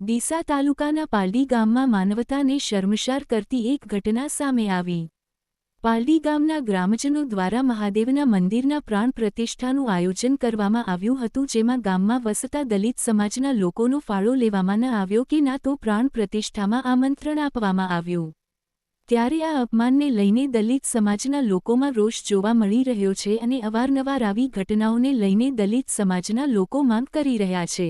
ડીસા તાલુકાના પાલડી ગામમાં માનવતાને શર્મશાર કરતી એક ઘટના સામે આવી. પાલડી ગામના ગ્રામજનો દ્વારા મહાદેવના મંદિરના પ્રાણ પ્રતિષ્ઠાનું આયોજન કરવામાં આવ્યું હતું, જેમાં ગામમાં વસતા દલિત સમાજના લોકોનો ફાળો લેવામાં ન આવ્યો કે ના તો પ્રાણ પ્રતિષ્ઠામાં આમંત્રણ આપવામાં આવ્યું. ત્યારે આ અપમાનને લઈને દલિત સમાજના લોકોમાં રોષ જોવા મળી રહ્યો છે અને અવારનવાર આવી ઘટનાઓને લઈને દલિત સમાજના લોકો માંગ કરી રહ્યા છે.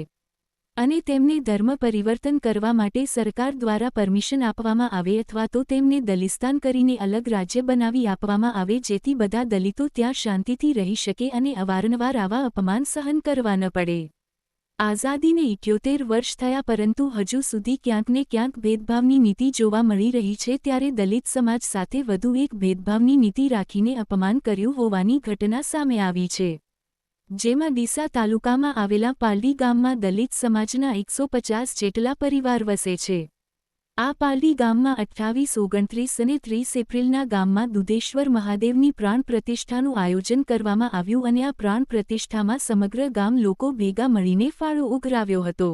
અને તેમને ધર્મ પરિવર્તન કરવા માટે સરકાર દ્વારા પરમિશન આપવામાં આવે અથવા તો તેમને દલિસ્તાન કરીને અલગ રાજ્ય બનાવી આપવામાં આવે જેથી બધા દલિતો ત્યાં શાંતિથી રહી શકે અને અવારનવાર આવા અપમાન સહન કરવા ન પડે. આઝાદીને ઇઠ્યોતેર વર્ષ થયા પરંતુ હજુ સુધી ક્યાંકને ક્યાંક ભેદભાવની નીતિ જોવા મળી રહી છે ત્યારે દલિત સમાજ સાથે વધુ એક ભેદભાવની નીતિ રાખીને અપમાન કર્યું હોવાની ઘટના સામે આવી છે. જેમાં ડીસા તાલુકામાં આવેલા પાલડી ગામમાં દલિત સમાજના એકસો પચાસ જેટલા પરિવાર વસે છે. આ પાલી ગામમાં અઠ્ઠાવીસ, ઓગણત્રીસ અને ત્રીસ એપ્રિલના ગામમાં દુધેશ્વર મહાદેવની પ્રાણ પ્રતિષ્ઠાનું આયોજન કરવામાં આવ્યું અને આ પ્રાણ પ્રતિષ્ઠામાં સમગ્ર ગામ લોકો ભેગા મળીને ફાળો ઉઘરાવ્યો હતો.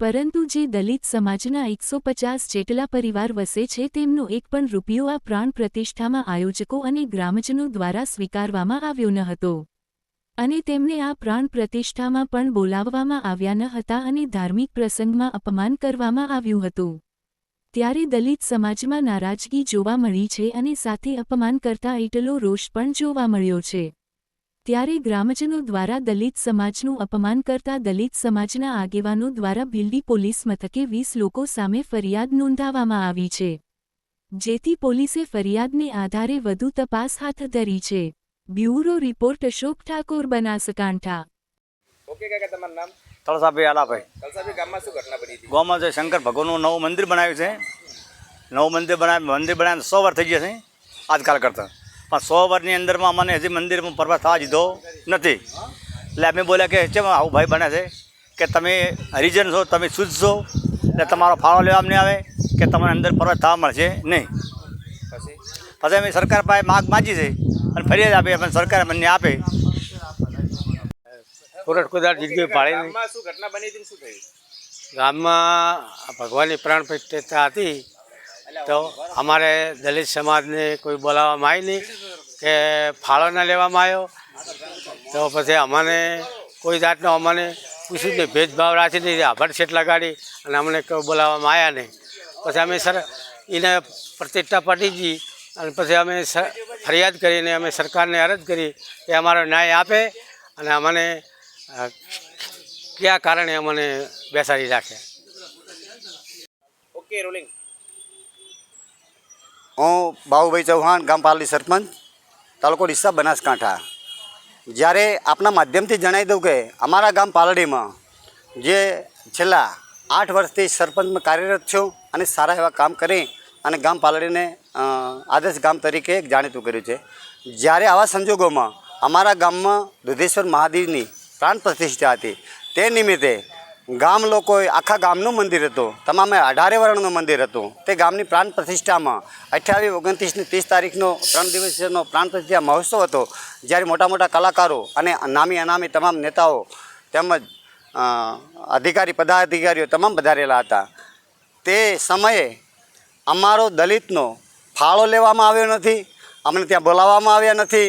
પરંતુ જે દલિત સમાજના એકસો પચાસ જેટલા પરિવાર વસે છે તેમનો એક પણ રૂપિયો આ પ્રાણ પ્રતિષ્ઠામાં આયોજકો અને ગ્રામજનો દ્વારા સ્વીકારવામાં આવ્યો ન હતો. અને તેમને આ પ્રાણ પ્રતિષ્ઠામાં પણ બોલાવવામાં આવ્યા ન હતા અને ધાર્મિક પ્રસંગમાં અપમાન કરવામાં આવ્યું હતું. ત્યારે દલિત સમાજમાં નારાજગી જોવા મળી છે અને સાથે અપમાન કરતા એટલો રોષ પણ જોવા મળ્યો છે. ત્યારે ગ્રામજનો દ્વારા દલિત સમાજનું અપમાન કરતા દલિત સમાજના આગેવાનો દ્વારા ભીલડી પોલીસ મથકે વીસ લોકો સામે ફરિયાદ નોંધાવવામાં આવી છે. જેથી પોલીસે ફરિયાદને આધારે વધુ તપાસ હાથ ધરી છે. Bureau report Ashok Thakor Banaskantha. Okay કાકા, તમારું નામ? તળસાભાઈ આલાભાઈ. કલસાભાઈ ગામમાં શું ઘટના બની હતી? ગોમાં જે શંકર ભગવાનનું નવું મંદિર બનાવ્યું છે. નવું મંદિર બનાવ મંદિર બનાવીને સો વાર થઈ ગયા છે. આજકાલ કરતાં. પણ સો વારની અંદરમાં મને હજી મંદિરમાં પ્રવાસ થવા દીધો નથી. એટલે અમે બોલ્યા કે ચેમ આવું ભાઈ બને છે? કે તમે હરિજન છો તમે શુદ્ધ છો એટલે તમારો ફાળો લેવા નહીં આવે કે તમને અંદર પ્રવાસ થવા મળશે નહીં. પછી? પછી અમે સરકાર પાસે માગ માગી છે. અને ફરિયાદ આપે પણ સરકાર મને આપે. કોરટ કોદાળ જિંદગી પાડી નહીં. શું ઘટના બની હતી શું થયું? ગામમાં ભગવાનની પ્રાણ પ્રતિષ્ઠા હતી. તો અમારે દલિત સમાજને કોઈ બોલાવવામાં આવી નહીં કે ફાળો ન લેવામાં આવ્યો. તો પછી અમને કોઈ જાતનો અમને પૂછ્યું નહીં ભેદભાવ રાખી નહીં આભાર સેટ લગાડી અને અમને કોઈ બોલાવવામાં આવ્યા નહીં. પછી અમે સર એને પ્રતિષ્ઠા પાટી ગઈ અને પછી અમે ફરિયાદ કરીને અમે સરકારને અરજ કરી કે અમારો ન્યાય આપે અને અમને કયા કારણે અમને બેસાડી રાખે? ઓકે રોલિંગ હું બાહુભાઈ ચૌહાણ ગામ પાલડી સરપંચ તાલુકો ડીસા બનાસકાંઠા. જ્યારે આપના માધ્યમથી જણાવી દઉં કે અમારા ગામ પાલડીમાં જે છેલ્લા આઠ વર્ષથી સરપંચમાં કાર્યરત છું અને સારા એવા કામ કરી અને ગામ પાલડીને આદર્શ ગામ તરીકે જાણીતું કર્યું છે. જ્યારે આવા સંજોગોમાં અમારા ગામમાં દુધેશ્વર મહાદેવની પ્રાણ પ્રતિષ્ઠા હતી. તે નિમિત્તે ગામ લોકોએ આખા ગામનું મંદિર હતું. તમામે અઢારે વર્ણનું મંદિર હતું. તે ગામની પ્રાણ પ્રતિષ્ઠામાં અઠ્યાવીસ ઓગણત્રીસની ત્રીસ તારીખનો ત્રણ દિવસનો પ્રાણ પ્રતિષ્ઠા મહોત્સવ હતો. જ્યારે મોટા મોટા કલાકારો અને નામી અનામી તમામ નેતાઓ તેમજ અધિકારી, પદાધિકારીઓ તમામ પધારેલા હતા. તે સમયે અમારો દલિતનો ફાળો લેવામાં આવ્યો નથી. અમને ત્યાં બોલાવવામાં આવ્યા નથી.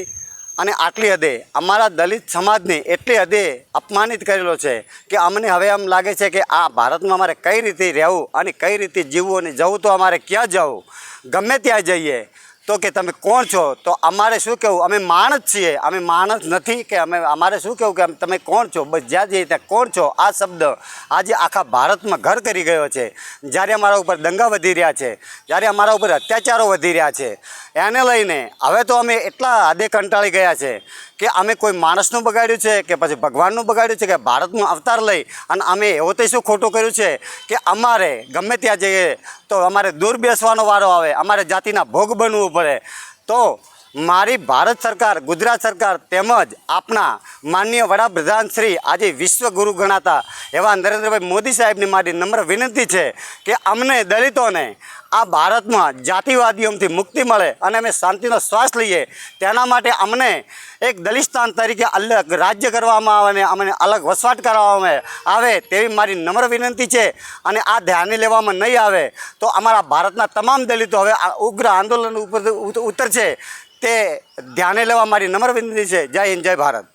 અને આટલી હદે અમારા દલિત સમાજને એટલી હદે અપમાનિત કરેલો છે કે અમને હવે એમ લાગે છે કે આ ભારતમાં અમારે કઈ રીતે રહેવું અને કઈ રીતે જીવવું અને જવું તો અમારે ક્યાં જવું? ગમે ત્યાં જઈએ તો કે તમે કોણ છો? તો અમારે શું કહેવું અમે માણસ છીએ. અમે માણસ નથી કે અમે અમારે શું કહેવું કે તમે કોણ છો? બસ જ્યાં જઈએ ત્યાં કોણ છો? આ શબ્દ આજે આખા ભારતમાં ઘર કરી ગયો છે. જ્યારે અમારા ઉપર દંગા વધી રહ્યા છે, જ્યારે અમારા ઉપર અત્યાચારો વધી રહ્યા છે, એને લઈને હવે તો અમે એટલા હદે કંટાળી ગયા છે કે અમે કોઈ માણસનું બગાડ્યું છે, કે પછી ભગવાનનું બગાડ્યું છે, કે ભારતનું અવતાર લઈ અને અમે એવો તે શું ખોટું કર્યું છે કે અમારે ગમે ત્યાં જઈએ તો અમારે દૂર બેસવાનો વારો આવે, અમારે જાતિના ભોગ બનવું પડે તો મારી ભારત સરકાર, ગુજરાત સરકાર તેમજ આપણા માનનીય વડાપ્રધાન શ્રી આજે વિશ્વગુરુ ગણાતા એવા નરેન્દ્રભાઈ મોદી સાહેબની મારી નમ્ર વિનંતી છે કે અમને દલિતોને આ ભારતમાં જાતિવાદીઓથી મુક્તિ મળે અને અમે શાંતિનો શ્વાસ લઈએ. તેના માટે અમને એક દલિસ્તાન તરીકે અલગ રાજ્ય કરવામાં આવે અને અમને અલગ વસવાટ કરવામાં આવે તેવી મારી નમ્ર વિનંતી છે અને આ ધ્યાને લેવામાં નહીં આવે તો અમારા ભારતના તમામ દલિતો હવે ઉગ્ર આંદોલન ઉપર ઉતરશે. તે ધ્યાને લેવા મારી નમ્ર વિનંતી છે. જય હિન્દ જય ભારત.